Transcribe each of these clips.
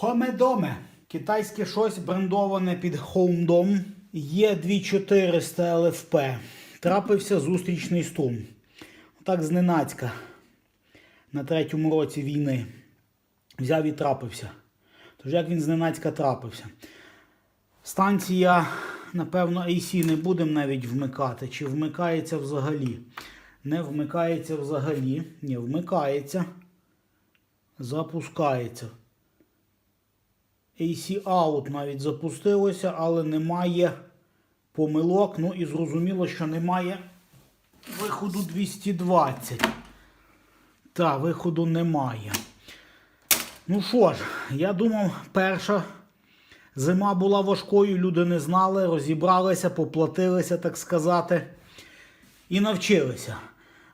Хомедоме. Китайське щось брендоване під Хоумдом. Є 2400 ЛФП. Трапився зустрічний струм. Так зненацька. На третьому році війни. Взяв і трапився. Тож як він зненацька трапився? Станція, напевно, AC не будемо навіть вмикати. Чи вмикається взагалі? Не вмикається взагалі. Ні, вмикається. Запускається. AC Out навіть запустилося, але немає помилок. Ну і зрозуміло, що немає виходу 220. Та, виходу немає. Ну що ж, я думав, перша зима була важкою, люди не знали, розібралися, поплатилися, так сказати, і навчилися.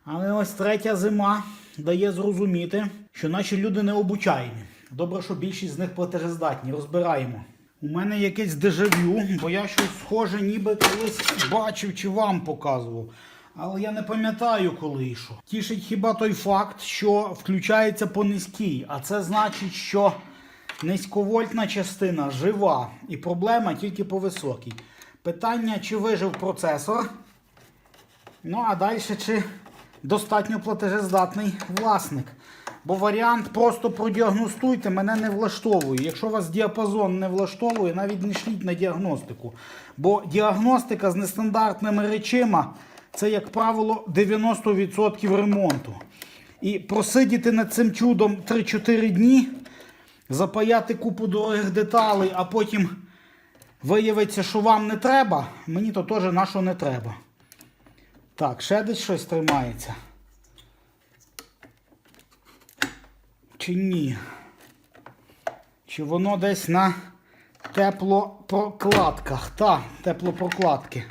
Але ось третя зима дає зрозуміти, що наші люди не обучаємі. Добре, що більшість з них платежездатні. Розбираємо. У мене якесь дежавю, бо я щось схоже, ніби колись бачив чи вам показував. Але я не пам'ятаю, коли і що. Тішить хіба той факт, що включається по низькій, а це значить, що низьковольтна частина жива і проблема тільки по високій. Питання, чи вижив процесор. Ну, а далі чи достатньо платежездатний власник. Бо варіант просто продіагностуйте мене не влаштовує. Якщо вас діапазон не влаштовує, навіть не шліть на діагностику. Бо діагностика з нестандартними речима це, як правило, 90% ремонту. І просидіти над цим чудом 3-4 дні, запаяти купу дорогих деталей, а потім виявиться, що вам не треба, мені то теж на що не треба. Так, ще десь щось тримається. Чи ні? Чи воно десь на теплопрокладках? Та, теплопрокладки.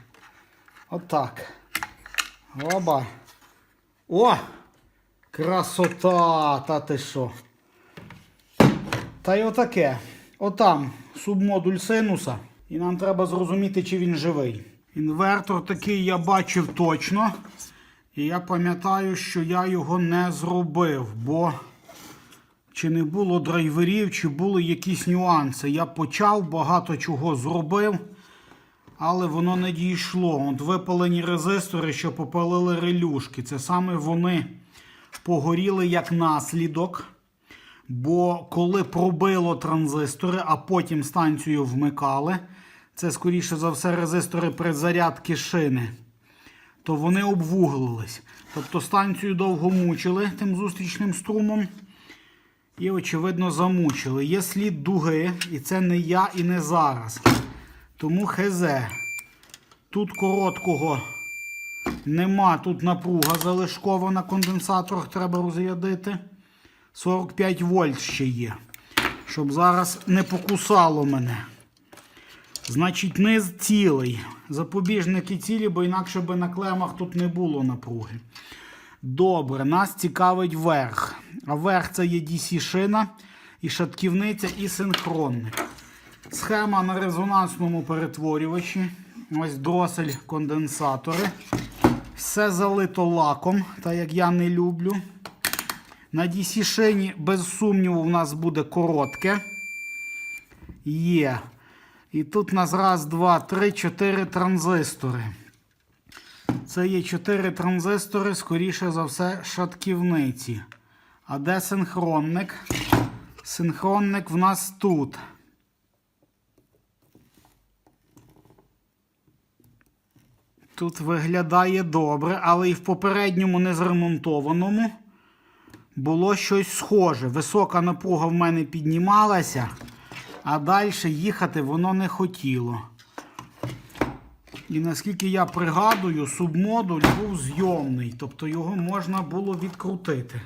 Отак. Оба. О! Красота! Та ти що? Та й отаке. Отам субмодуль синуса. І нам треба зрозуміти, чи він живий. Інвертор такий я бачив точно. І я пам'ятаю, що я його не зробив, бо чи не було драйверів, чи були якісь нюанси. Я почав, багато чого зробив, але воно не дійшло. От випалені резистори, що попалили релюшки. Це саме вони погоріли як наслідок. Бо коли пробило транзистори, а потім станцію вмикали, це, скоріше за все, резистори перезарядки шини, то вони обвуглились. Тобто станцію довго мучили тим зустрічним струмом. І, очевидно, замучили. Є слід дуги, і це не я і не зараз. Тому хезе. Тут короткого нема, тут напруга залишкова на конденсаторах треба розрядити. 45 вольт ще є. Щоб зараз не покусало мене. Значить, низ цілий. Запобіжники цілі, бо інакше би на клемах тут не було напруги. Добре, нас цікавить верх. Верх це є DC-шина, і шатківниця, і синхронник. Схема на резонансному перетворювачі. Ось дросель конденсатори. Все залито лаком, так як я не люблю. На DC-шині, без сумніву, в нас буде коротке. Є. І тут у нас раз, два, три, чотири транзистори. Це є 4 транзистори, скоріше за все, шатківниці. А де синхронник? Синхронник в нас тут. Тут виглядає добре, але і в попередньому незремонтованому було щось схоже. Висока напруга в мене піднімалася, а далі їхати воно не хотіло. І наскільки я пригадую, субмодуль був зйомний, тобто його можна було відкрутити.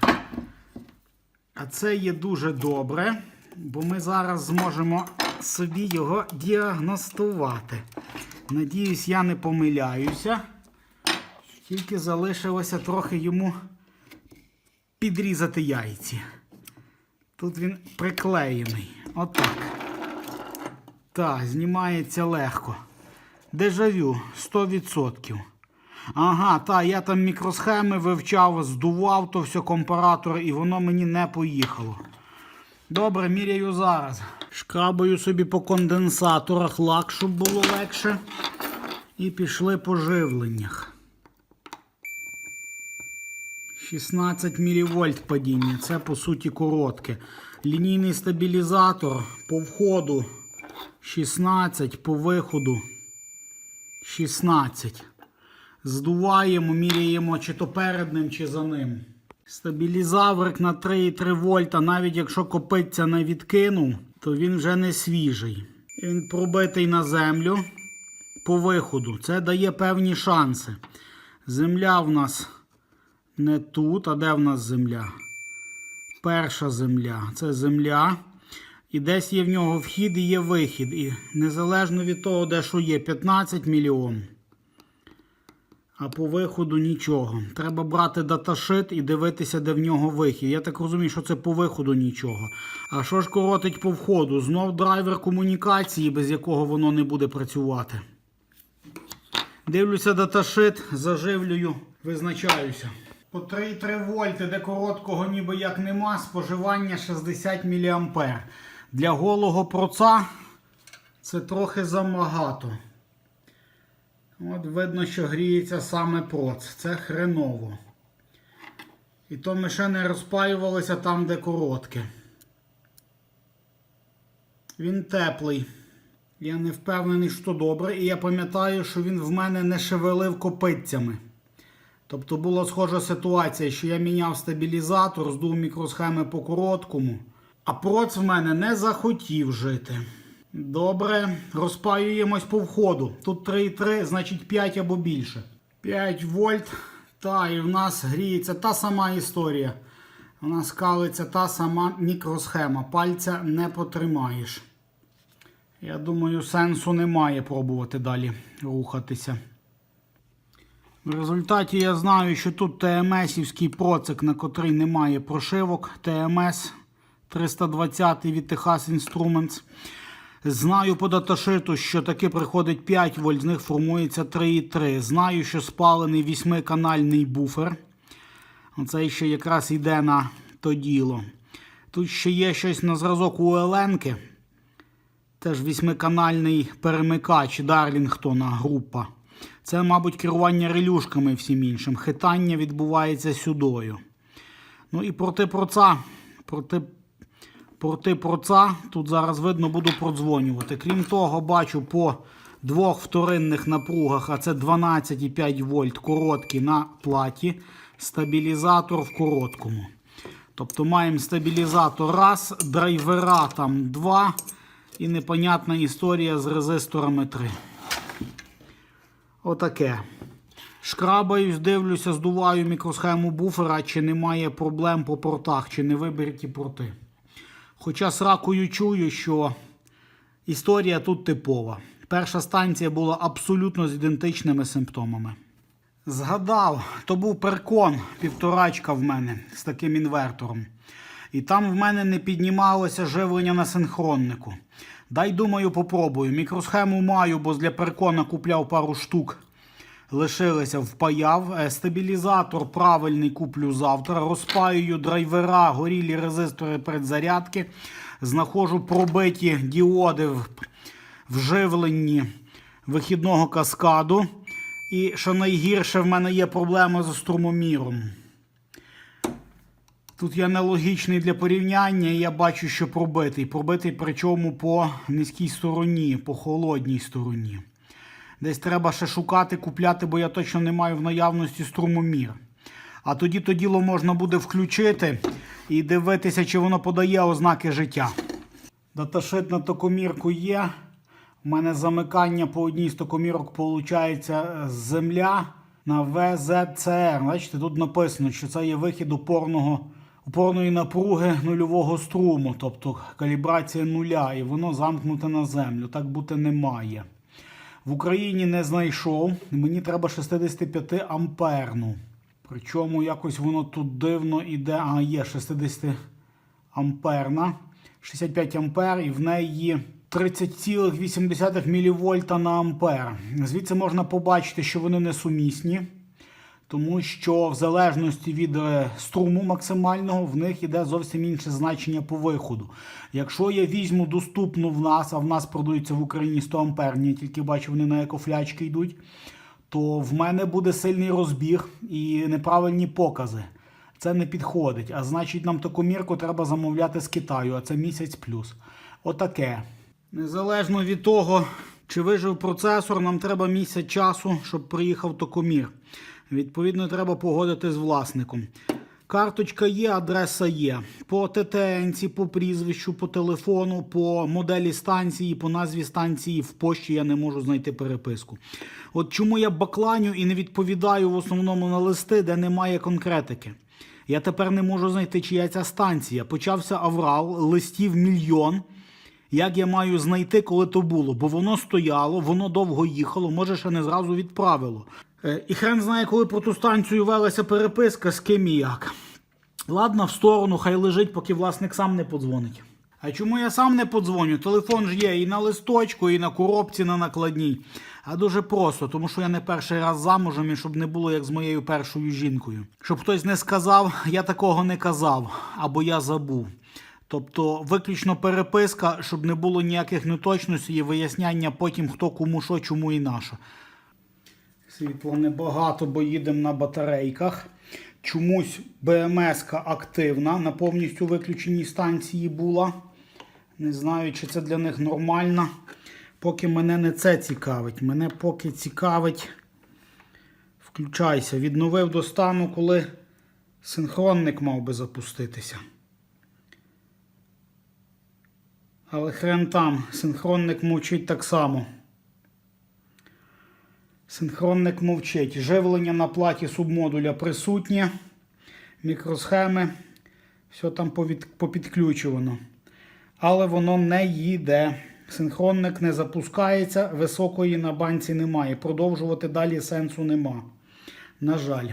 А це є дуже добре, бо ми зараз зможемо собі його діагностувати. Надіюсь, я не помиляюся. Тільки залишилося трохи йому підрізати яйці. Тут він приклеєний. Отак. Так, знімається легко. Дежавю 100%. Ага, та, я там мікросхеми вивчав, здував то все компаратор і воно мені не поїхало. Добре, міряю зараз. Шкрабаю собі по конденсаторах лак, щоб було легше. І пішли по живленнях. 16 мВ падіння. Це по суті коротке. Лінійний стабілізатор по входу 16, по виходу 16. Здуваємо, міряємо, чи то перед ним, чи за ним. Стабілізаврик на 3,3 вольта, навіть якщо копиться не відкинув, то він вже не свіжий. Він пробитий на землю по виходу. Це дає певні шанси. Земля в нас не тут, а де в нас земля? Перша земля. Це земля. І десь є в нього вхід і є вихід. І незалежно від того, де що є, 15 мільйон. А по виходу нічого. Треба брати даташит і дивитися, де в нього вихід. Я так розумію, що це по виходу нічого. А що ж коротить по входу? Знов драйвер комунікації, без якого воно не буде працювати. Дивлюся даташит, заживлюю, визначаюся. По 3,3 вольти, де короткого ніби як нема, споживання 60 мА. Для голого проца це трохи замагато. От видно, що гріється саме проц. Це хреново. І то ми ще не розпаювалися там, де коротке. Він теплий. Я не впевнений, що добре. І я пам'ятаю, що він в мене не шевелив копитцями. Тобто була схожа ситуація, що я міняв стабілізатор, здув мікросхеми по короткому, а проц в мене не захотів жити. Добре, розпаюємось по входу. Тут 3,3, значить 5 або більше. 5 вольт. Та, і в нас гріється та сама історія. У нас калиться та сама мікросхема. Пальця не потримаєш. Я думаю, сенсу немає пробувати далі рухатися. В результаті я знаю, що тут ТМСівський процик, на котрий немає прошивок. ТМС 320 від Texas Instruments. Знаю по даташиту, що таки приходить 5 вольт, з них формується 3,3. Знаю, що спалений 8-канальний буфер. Оце ще якраз йде на то діло. Тут ще є щось на зразок у Еленки. Теж 8-канальний перемикач Дарлінгтона група. Це, мабуть, керування релюшками всім іншим. Хитання відбувається сюдою. Ну і проти проца. Проти, проти проца тут зараз видно буду продзвонювати. Крім того, бачу по двох вторинних напругах, а це 12,5 вольт короткі на платі. Стабілізатор в короткому. Тобто маємо стабілізатор раз, драйвера там два. І непонятна історія з резисторами 3. Отаке. Шкрабаюсь, дивлюся, здуваю мікросхему буфера, чи немає проблем по портах, чи не виберті порти. Хоча сракою чую, що історія тут типова. Перша станція була абсолютно з ідентичними симптомами. Згадав, то був перкон, півторачка в мене з таким інвертором. І там в мене не піднімалося живлення на синхроннику. Дай, думаю, попробую. Мікросхему маю, бо для перкона купляв пару штук. Лишилися, впаяв. Е, Стабілізатор правильний куплю завтра. Розпаюю драйвера, горілі резистори передзарядки. Знаходжу пробиті діоди в вживленні вихідного каскаду. І що найгірше, в мене є проблема з струмоміром. Тут я нелогічний для порівняння, я бачу, що пробитий. Пробитий причому по низькій стороні, по холодній стороні. Десь треба ще шукати, купляти, бо я точно не маю в наявності струмомір. А тоді то діло можна буде включити і дивитися, чи воно подає ознаки життя. Даташит на токомірку є. У мене замикання по одній з токомірок виходить земля на ВЗЦР. Бачите, тут написано, що це є вихід опорного, опорної напруги нульового струму, тобто калібрація нуля, і воно замкнуте на землю. Так бути не має. В Україні не знайшов. Мені треба 65 амперну. Причому якось воно тут дивно іде. А, є 60 амперна. 65 ампер, і в неї 30,8 мВ на ампер. Звідси можна побачити, що вони несумісні. Тому що в залежності від е, струму максимального в них іде зовсім інше значення по виходу. Якщо я візьму доступну в нас, а в нас продаються в Україні 100 амперні, я тільки бачу, вони на екофлячки йдуть, то в мене буде сильний розбіг і неправильні покази. Це не підходить. А значить, нам таку мірку треба замовляти з Китаю, а це місяць плюс. Отаке. Незалежно від того, чи вижив процесор, нам треба місяць часу, щоб приїхав токомір. Відповідно, треба погодити з власником. Карточка є, адреса є. По ТТНці, по прізвищу, по телефону, по моделі станції, по назві станції в пошті я не можу знайти переписку. От чому я бакланю і не відповідаю в основному на листи, де немає конкретики. Я тепер не можу знайти, чия ця станція. Почався аврал, листів мільйон. Як я маю знайти, коли то було? Бо воно стояло, воно довго їхало, може ще не зразу відправило. Е, І хрен знає, коли про ту станцію велася переписка, з ким і як. Ладно, в сторону, хай лежить, поки власник сам не подзвонить. А чому я сам не подзвоню? Телефон ж є і на листочку, і на коробці на накладній. А дуже просто, тому що я не перший раз замужем, і щоб не було як з моєю першою жінкою. Щоб хтось не сказав, я такого не казав, або я забув. Тобто виключно переписка, щоб не було ніяких неточностей і виясняння потім, хто кому що, чому і на що. Світла небагато, бо їдемо на батарейках. Чомусь БМС активна на повністю виключеній станції була. Не знаю, чи це для них нормально. Поки мене не це цікавить. Мене поки цікавить. Включайся. Відновив до стану, коли синхронник мав би запуститися. Але хрен там, синхронник мовчить так само. Синхронник мовчить. Живлення на платі субмодуля присутнє. Мікросхеми. Все там попідключувано. Але воно не їде. Синхронник не запускається, високої на банці немає. Продовжувати далі сенсу нема. На жаль.